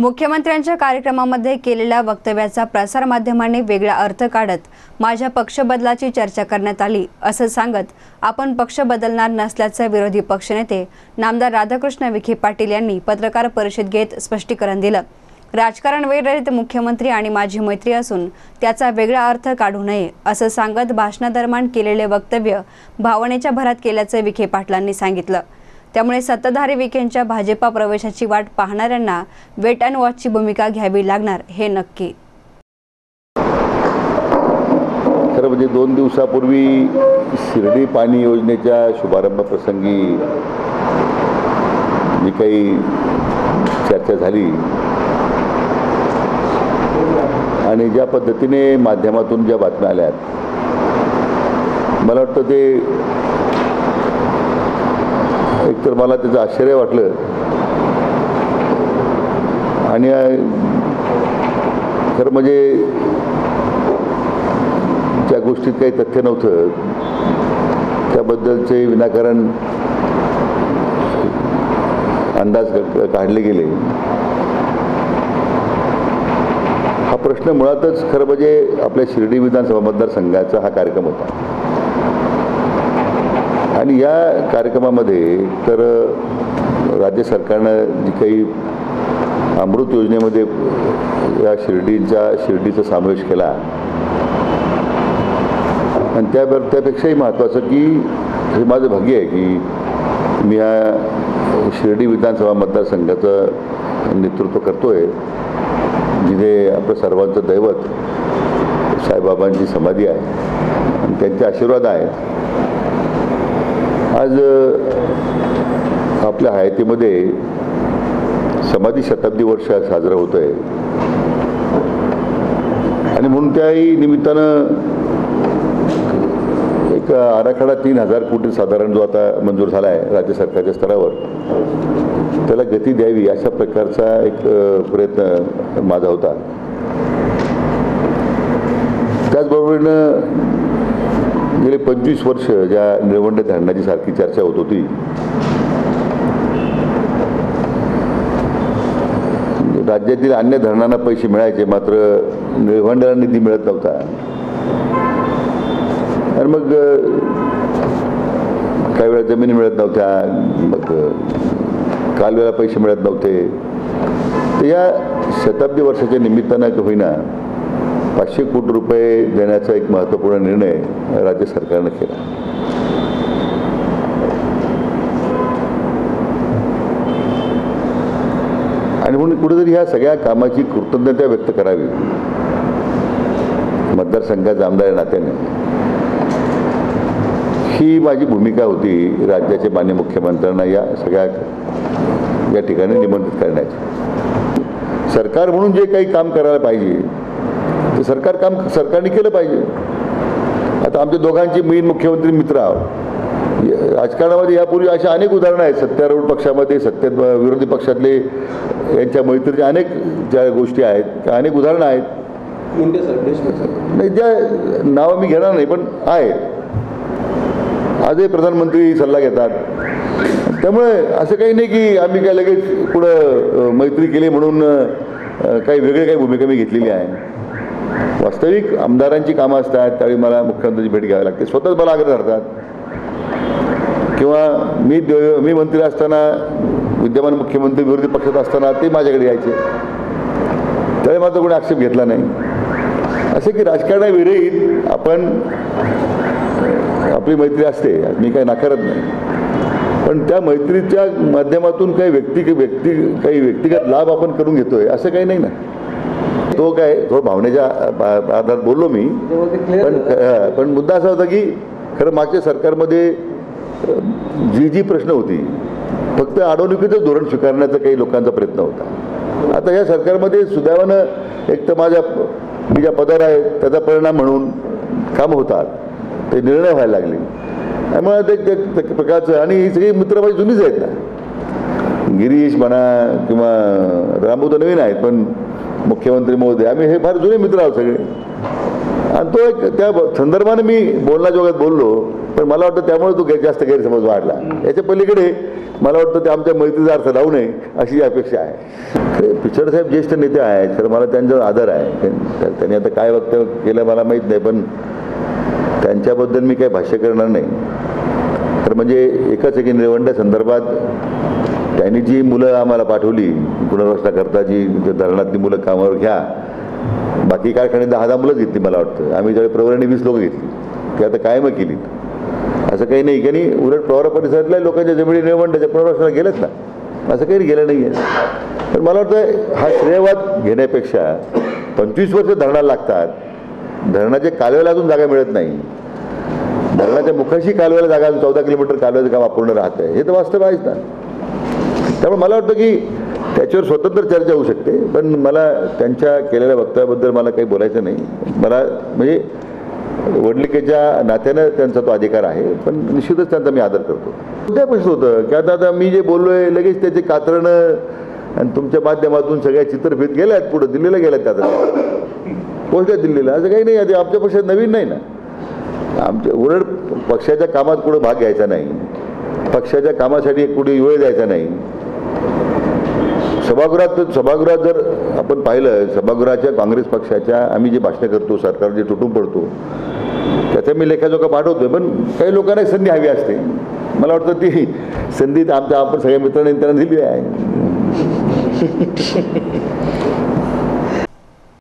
मुख्यमंत्र्यांच्या कार्यक्रमामध्ये केलेल्या वक्तव्याचा प्रसारमाध्यमांनी वेगळा अर्थ काढत माझ्या पक्षबदलाची चर्चा करण्यात आली असं सांगत आपण पक्ष बदलणार नसल्याचं विरोधी पक्षनेते नामदार राधाकृष्ण विखे पाटील यांनी पत्रकार परिषद घेत स्पष्टीकरण दिलं. राजकारण वेळेत मुख्यमंत्री आणि माझी मैत्री असून त्याचा वेगळा अर्थ काढू नये असं सांगत भाषणादरम्यान केलेले वक्तव्य भावनेच्या भरात केल्याचं विखे पाटलांनी सांगितलं. त्यामुळे सत्ताधारी विखेंच्या भाजपा प्रवेशाची वाट पाहणाऱ्यांना वेट अँड वॉचची भूमिका घ्यावी लागणार हे नक्की. खरं म्हणजे दोन दिवसापूर्वी शिर्डी पाणी योजनेच्या शुभारंभ प्रसंगी जी काही चर्चा झाली आणि ज्या पद्धतीने माध्यमातून ज्या बातम्या आल्या मला वाटतं ते एकतर मला त्याचं आश्चर्य वाटलं. आणि खरं म्हणजे ज्या गोष्टीत काही तथ्य नव्हतं. त्याबद्दलचे विनाकारण अंदाज काढले गेले. हा प्रश्न मुळातच खरं म्हणजे आपल्या शिर्डी विधानसभा मतदारसंघाचा हा कार्यक्रम होता. आणि या कार्यक्रमामध्ये तर राज्य सरकारनं जी काही अमृत योजनेमध्ये या शिर्डीचा शिर्डीचा समावेश केला. आणि त्या त्यापेक्षाही महत्त्वाचं की हे माझं भाग्य आहे की मी या शिर्डी विधानसभा मतदारसंघाचं नेतृत्व करतो आहे जिथे आपलं सर्वांचं दैवत साईबाबांची समाधी आहे. आणि त्यांचे आशीर्वाद आहे आज आपल्या हयातीमध्ये समाधी शताब्दी वर्ष साजरं होत आहे आणि म्हणून त्याही निमित्तानं एक आराखडा तीन हजार कोटी साधारण जो आता मंजूर झाला आहे राज्य सरकारच्या स्तरावर त्याला गती द्यावी अशा प्रकारचा एक प्रयत्न माझा होता. त्याचबरोबरीनं गेले पंचवीस वर्ष ज्या निळवंडे धरणाची सारखी चर्चा होत होती. राज्यातील अन्य धरणांना पैसे मिळायचे मात्र निळवंड्याला निधी मिळत नव्हता. आणि मग काही वेळा जमिनी मिळत नव्हत्या मग कालव्याला पैसे मिळत नव्हते. तर या शताब्दी वर्षाच्या निमित्तानं होईना पाचशे कोटी रुपये देण्याचा एक महत्त्वपूर्ण निर्णय राज्य सरकारनं केला. आणि म्हणून कुठेतरी ह्या सगळ्या कामाची कृतज्ञता व्यक्त करावी. मतदारसंघाचा आमदार या नात्याने. ही माझी भूमिका होती राज्याचे मान्य मुख्यमंत्र्यांना या सगळ्या या ठिकाणी निमंत्रित करण्याची. सरकार म्हणून जे काही काम करायला पाहिजे ते सरकार काम सरकारने केलं पाहिजे. आता आमच्या दोघांची मेन मुख्यमंत्री मित्र आहोत. राजकारणामध्ये यापूर्वी अशा अनेक उदाहरणं आहेत. सत्तारूढ पक्षामध्ये सत्तेत विरोधी पक्षातले यांच्या मैत्रीच्या अनेक ज्या गोष्टी आहेत त्या अनेक उदाहरणं आहेत. मुंडे नाही ज्या नावं मी घेणार नाही पण आहेत. आजही प्रधानमंत्री सल्ला घेतात. त्यामुळे असं काही नाही की आम्ही काय लगेच पुढं मैत्री केली म्हणून काही वेगळी काही भूमिका मी घेतलेली आहे. वास्तविक आमदारांची कामं असतात त्यावेळी मला मुख्यमंत्र्यांची भेट घ्यावी लागते. स्वतःच मला आग्रह धरतात. किंवा मी देव- मी मंत्री असताना विद्यमान मुख्यमंत्री विरोधी पक्षात असताना ते माझ्याकडे यायचे. त्यावेळी माझा कोणी आक्षेप घेतला नाही. असे की राजकारणाविरहित आपण आपली मैत्री असते. मी काही नाकारत नाही. पण त्या मैत्रीच्या माध्यमातून काही व्यक्ती व्यक्ती काही व्यक्तिगत लाभ आपण करून घेतोय असं काही नाही ना. तो काय थोडं भावनेच्या आधारात बोललो मी. पण पण मुद्दा असा होता की खरं मागच्या सरकारमध्ये जी जी प्रश्न होती फक्त अडवणुकीचं धोरण स्वीकारण्याचा काही लोकांचा प्रयत्न होता. आता या सरकारमध्ये सुदैवानं एक तर माझ्या मी ज्या पदावर आहे त्याचा परिणाम म्हणून कामं होतात ते निर्णय व्हायला लागले. त्यामुळे ते प्रकारचं आणि ही सगळी मित्र माझी जुनीच आहेत ना. गिरीश म्हणा किंवा तर नवीन आहेत पण मुख्यमंत्री महोदय आम्ही हे फार जुने मित्र आहोत सगळे. आणि तो एक त्या ब- संदर्भाने मी बोलण्याजोगात बोललो पण मला वाटतं त्यामुळे तो गैर- जास्त गैरसमज वाढला. याच्या पलीकडे मला वाटतं ते आमच्या मैत्रीचा अर्थ लावू नये अशी अपेक्षा आहे. खरे पिचड साहेब ज्येष्ठ नेते आहेत तर मला त्यांच्यावर आदर आहे. त्यांनी आता काय वक्तव्य केलं मला माहीत नाही पण त्यांच्याबद्दल मी काही भाष्य करणार नाही. तर म्हणजे एकच एक की संदर्भात त्यांनी जी मुलं आम्हाला पाठवली पुनर्वसनाकरता जी धरणातली मुलं कामावर घ्या. बाकी काय कारखाने दहा दहा मुलंच घेतली मला वाटतं. आम्ही ज्यावेळी प्रवराने वीस लोक घेतली. ते आता कायम केलीत. असं काही नाही. की उलट प्रवरा परिसरातल्या लोकांच्या जमिनी निळवंड्याच्या पुनर्वसनाला गेलेत ना. असं काही गेलं नाही आहे. तर मला वाटतं हा श्रेयवाद घेण्यापेक्षा पंचवीस वर्ष धरणाला लागतात. धरणाच्या कालव्याला अजून जागा मिळत नाही. धरणाच्या मुखाशी कालव्याला जागा अजून चौदा किलोमीटर कालव्याचं काम अपूर्ण राहत आहे हे तर वास्तव आहेच ना. त्यामुळे मला वाटतं की त्याच्यावर स्वतंत्र चर्चा होऊ शकते पण मला त्यांच्या केलेल्या वक्तव्याबद्दल मला काही बोलायचं नाही. मला म्हणजे वडलिकेच्या नात्यानं त्यांचा तो अधिकार आहे पण निश्चितच त्यांचा मी आदर करतो. त्या प्रश्न होतं? की आता आता मी जे बोललोय लगेच त्याचे कातरणं आणि तुमच्या माध्यमातून सगळ्या चित्रफित गेल्या आहेत पुढं दिल्लीला गेल्यात त्यात पोहोचल्या दिल्लीला? असं काही नाही आधी आमच्या पक्षात नवीन नाही ना. आमच्या उलट पक्षाच्या कामात कुठं भाग घ्यायचा नाही. पक्षाच्या कामासाठी कुठे वेळ द्यायचा नाही. सभागृहात सभागृहात जर आपण पाहिलं सभागृहाच्या काँग्रेस पक्षाच्या आम्ही जे भाषणं करतो सरकार जे तुटून पडतो त्याचा मी लेखाजोखा पाठवतोय पण काही लोकांना एक संधी हवी असते. मला वाटतं ती संधी तर आमच्या आपण सगळ्या मित्रांनी त्यांना दिली आहे.